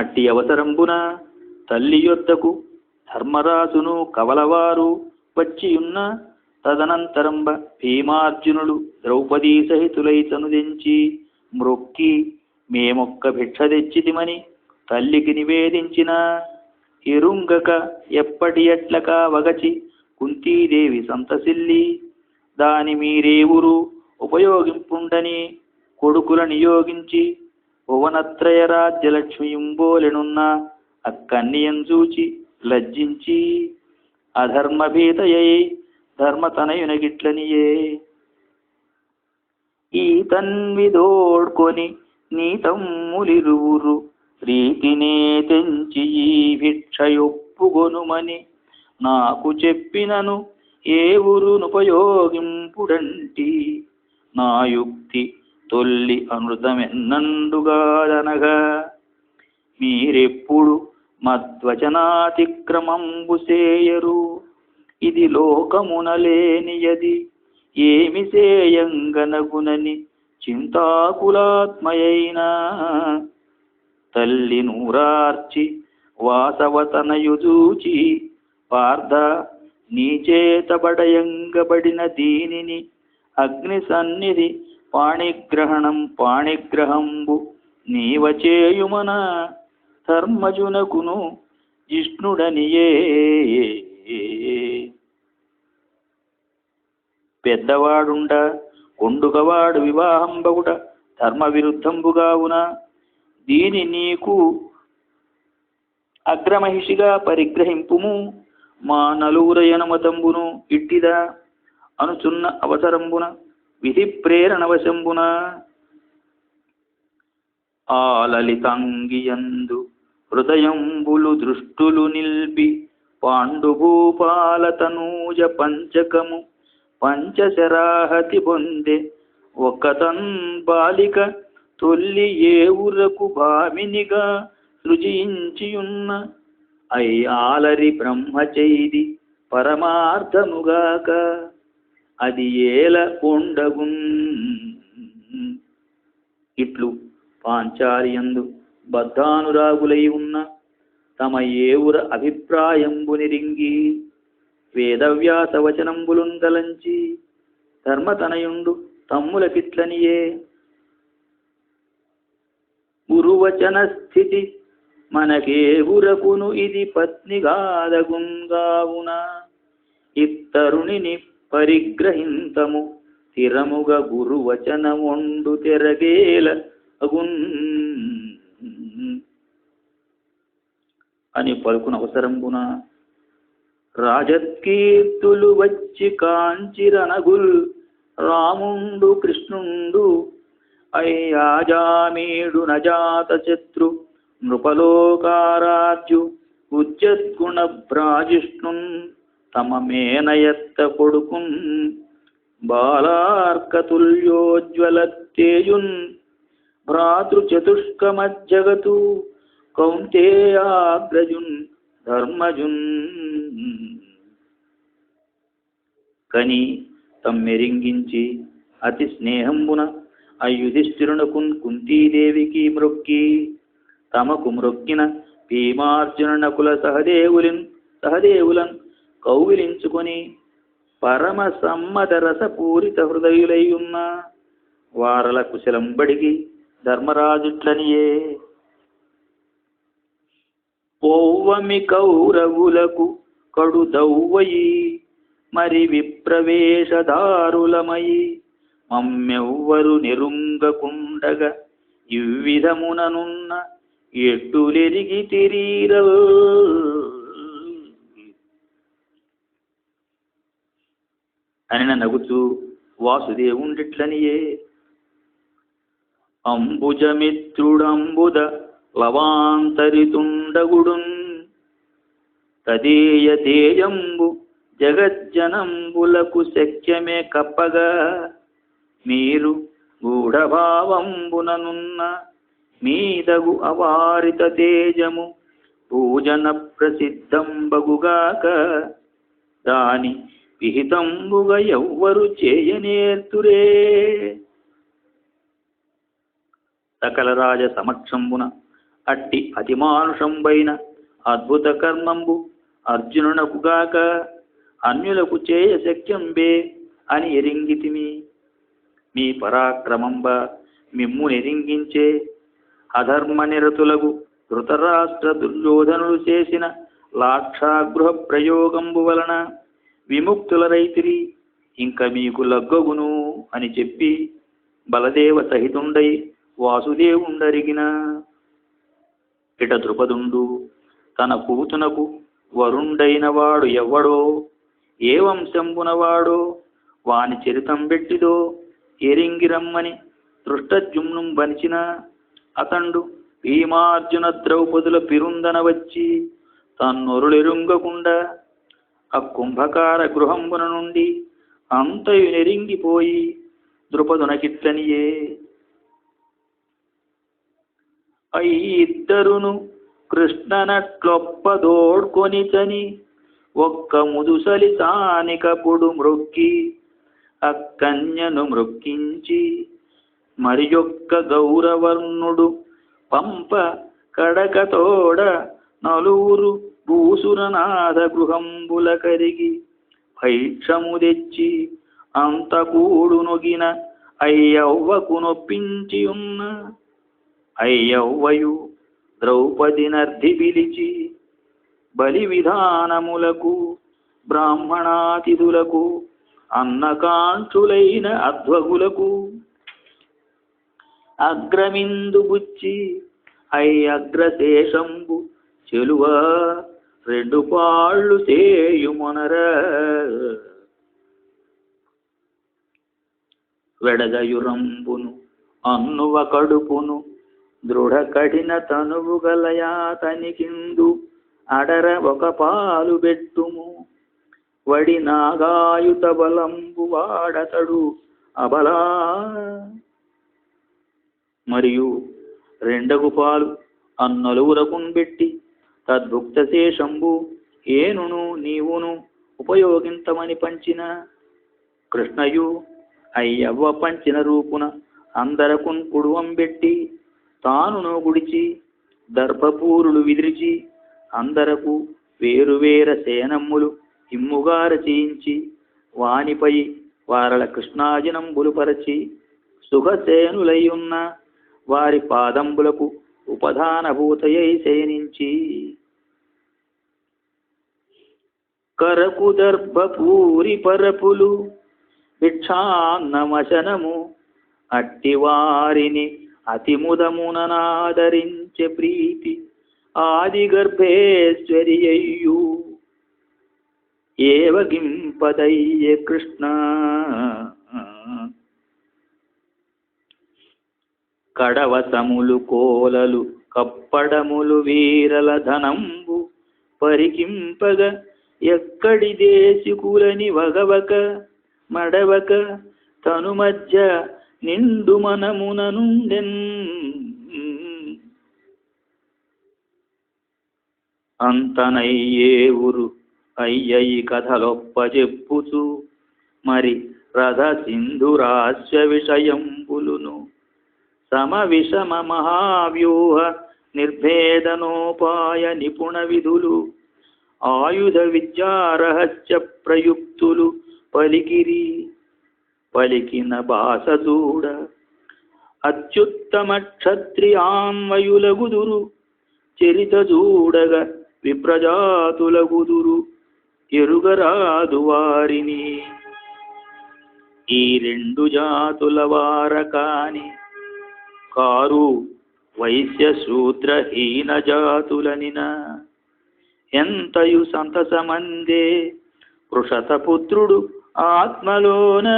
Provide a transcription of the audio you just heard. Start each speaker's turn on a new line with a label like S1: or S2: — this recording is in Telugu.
S1: అట్టి అవసరంబున తల్లి యొద్దకు ధర్మరాజును కవలవారు వచ్చియున్న తదనంతరంబ భీమార్జునుడు ద్రౌపదీ సహితులై తనుదించి మ్రొక్కి మేమొక్క భిక్ష తెచ్చితిమని తల్లికి నివేదించిన ఎరుంగక ఎప్పటి ఎట్లకా వగచి కుంతీదేవి సంతసిల్లి దాని మీరేవురు ఉపయోగింపుండని కొడుకుల నియోగించి భువనత్రయ రాజ్యలక్ష్మియుంబోలెనున్న అక్కన్నియం చూచి లజ్జించి అధర్మభీతయై ధర్మతనయునగిట్లనియే. ఈ తన్విదోడ్కొని నీ తమ్ములిరువురు రీతినే తెంచి ఈ భిక్షయొప్పుగొనుమని నాకు చెప్పినను ఏ ఊరునుపయోగింపుడంటి? నా యుక్తి తొల్లి అమృతమెన్నండుగాదనగా మీరెప్పుడు మద్వచనాతిక్రమంబు సేయరు. ఇది లోకమునలేనియది. ఏమి సేయంగనగునని చింతాకులాత్మయైన. తల్లి నూరార్చి వాసవతనయుదూచి పార్థ నీచేతబడయంగబడిన దీనిని అగ్ని సన్నిధి పాణిగ్రహణం పాణిగ్రహంబు నీవచేయుమన ధర్మజునకును జిష్ణుడనియే. పెద్దవాడుండ కొండుగవాడు వివాహంబగుట ధర్మ విరుద్ధంబుగావున దీని నీకు అగ్రమహిషిగా పరిగ్రహింపుము మా నలుగురయనమతంబును ఇట్టిదా అనుచున్న అవసరంబున విధి ప్రేరణవశంబున ఆ లలితాంగియందు హృదయంబులు దృష్టులు నిల్పి పాండుభూపాల తనూజ పంచకము పంచశరాహతి పొందే ఒకతన్ బాలిక తొల్లి ఏవురకు భామినిగా సృజించియున్న అయ్యాలరి బ్రహ్మచైది పరమార్థముగాక. అది ఏల కొండగున్. ఇట్లు పాంచార్యందు బద్ధానురాగులై ఉన్న తమ ఏవుర అభిప్రాయంబునిరింగి వేదవ్యాస వచనంబులుందలంచి ధర్మతనయుండు తమ్ములకిట్లనియే. గురువచన స్థితి మనకేవురకును ఇది పత్నిగాదగుంగావున. ఇత్తరుణిని పరిగ్రహింతము. స్థిరముగా గురువచనముండు తెరగేల అగున్. అని పలుకున అవసరంబున రాజత్కీర్తులు వచ్చి కాంచిరనగుల్. రాముండు కృష్ణుండు అయ్యాజామీడు నజాత శత్రు నృపలోకారాజ్యు ఉజ్జద్గుణ భ్రాజిష్ణున్ తమ మేనయత్త కొడుకున్ బాలార్కతుల్యోజ్వల తేజున్ భ్రాతృచతుష్కమజ్జగతు కౌంతేయాగ్రజున్ ధర్మజున్. కని తమ్మెరింగించి అతి స్నేహంబున ఆ యుధిష్ఠిరునకున్ కుంతీదేవికి మృక్కి తమకు మృక్కిన భీమార్జునకుల సహదేవులిన్ సహదేవులన్ కౌగిలించుకొని పరమ సమ్మత రసపూరిత హృదయులై వారల కుశలంబడికి ధర్మరాజుట్లనియే. పొవ్వమి కౌరవులకు కడు దౌవయి మరి విప్రవేశదారులమయి మమ్మెవ్వరు నిరుంగకుండగ ఇవ్విధముననున్న ఎట్టులెరిగి తిరీరవు అని నగుచు వాసుదేవుండిట్లనియే. అంబుజమిత్రుడంబుద లవాంతరితుండగుడున్ తదేయ తేజంబు జగజ్జనంబులకు శక్యమే కప్పగా. మీరు గూఢభావంబుననున్న మీదగు అవారిత తేజము పూజన ప్రసిద్ధంబగుగాక. దాని విహితంబుగా ఎవ్వరు చేయనేర్తురే సకలరాజ సమక్షంబున అట్టి అతిమానుషంబైన అద్భుత కర్మంబు అర్జునునకుగాక అన్యులకు చేయ శక్యంబే అని ఎరింగితిమి. మీ పరాక్రమంబ మిమ్ము ఎరింగించే అధర్మ నిరతులగు ధృతరాష్ట్ర దుర్యోధనులు చేసిన లాక్షాగృహ ప్రయోగంబు వలన విముక్తుల రైతిరి ఇంక మీకు లగ్గగును అని చెప్పి బలదేవ సహితుండై వాసుదేవుండరిగిన ఇట ద్రుపదుండు తన కూతునకు వరుండైన వాడు ఎవ్వడో ఏ వంశంబునవాడో వాని చరితం పెట్టిదో ఎరింగిరమ్మని దృష్టజుమ్నం వనిచిన అతండు భీమార్జున ద్రౌపదుల పిరుందన వచ్చి తన్నొరులెరుంగకుండా ఆ కుంభకార గృహంబున నుండి అంతయు నెరింగిపోయి ద్రుపదునకిట్లనియే. అయి ఇద్దరును కృష్ణనట్లొప్పదోడ్కొనిచని ఒక్క ముదుసలి తానికపుడు మ్రొక్కి అక్కన్యను మ్రొక్కించి మరి యొక్క గౌరవర్ణుడు పంప కడకతోడ నలుగురు భూసురనాథ గృహంబుల కరిగి భైక్షము తెచ్చి అంతకూడు నొగిన అయ్యవ్వకు నొప్పించి ఉన్న అయ్యవ్వయు ద్రౌపది నర్ధి పిలిచి బలి విధానములకు బ్రాహ్మణాతిథులకు అన్నకాంక్షులైన అధ్వగులకు అగ్రమిందు బుచ్చి అయ్యగ్రశేషంబు చెలువ రెండు పాళ్ళు చేయుమనర. వెడగయురంబును అన్నువ కడుపును దృఢ కఠిన తనువు గలయాతనికిందు అడర ఒక పాలు బెట్టుము వడి నాగాయుత బలంబు వాడతడు అబలా. మరియు రెండగు పాలు అన్నలుగురకున్ పెట్టి తద్భుక్తసే శంభు. ఏనును నీవును ఉపయోగింతమని పంచిన కృష్ణయు అయ్యవ్వ పంచిన రూపున అందరకున్ కుడువం పెట్టి తానును గుడిచి దర్భపూరులు విదిరిచి అందరకు వేరువేర సేనమ్ములు ఇమ్ముగార చేయించి వానిపై వారల కృష్ణాజనంబులు పరచి సుఖసేనులయ్యున్న వారి పాదంబులకు ఉపధానభూతయై శయనించి కరకు దర్భపూరి పరపులు భిక్షాన్నమశనము అట్టి వారిని అతిముదముననాదరించే ప్రీతి ఆది గర్భేశ్వరి గర్భేశ్వరియయ్యు ఏవగింపదయ్య కృష్ణ. కడవసములు కోలలు కప్పడములు వీరల ధనంబు పరికింపగ ఎక్కడి దేశికులని వగవక మడవక తను మధ్య నిండు మనముననుండెన్. అంతనయ్యే ఊరు అయ్యయి కథలొప్ప చెప్పుచు మరి రథ సింధురాస్య విషయంబులును. సమ విషమ మహావ్యూహ నిర్భేదనోపాయ నిపుణ విధులు ఆయుధ విద్యారహస్య ప్రయుక్తులు పలికిరి పలికిన భాసదూడ అత్యుత్తమ క్షత్రియాన్వయులగుదురు చరిత చూడగ విప్రజాతులగుదురు ఎరుగరాదు వారిని ఈ రెండు జాతుల వార కాని కారు వైశ్య శూద్రహీన ఎంతయు సంతసమందే? వృషతపుత్రుడు ఆత్మలోన.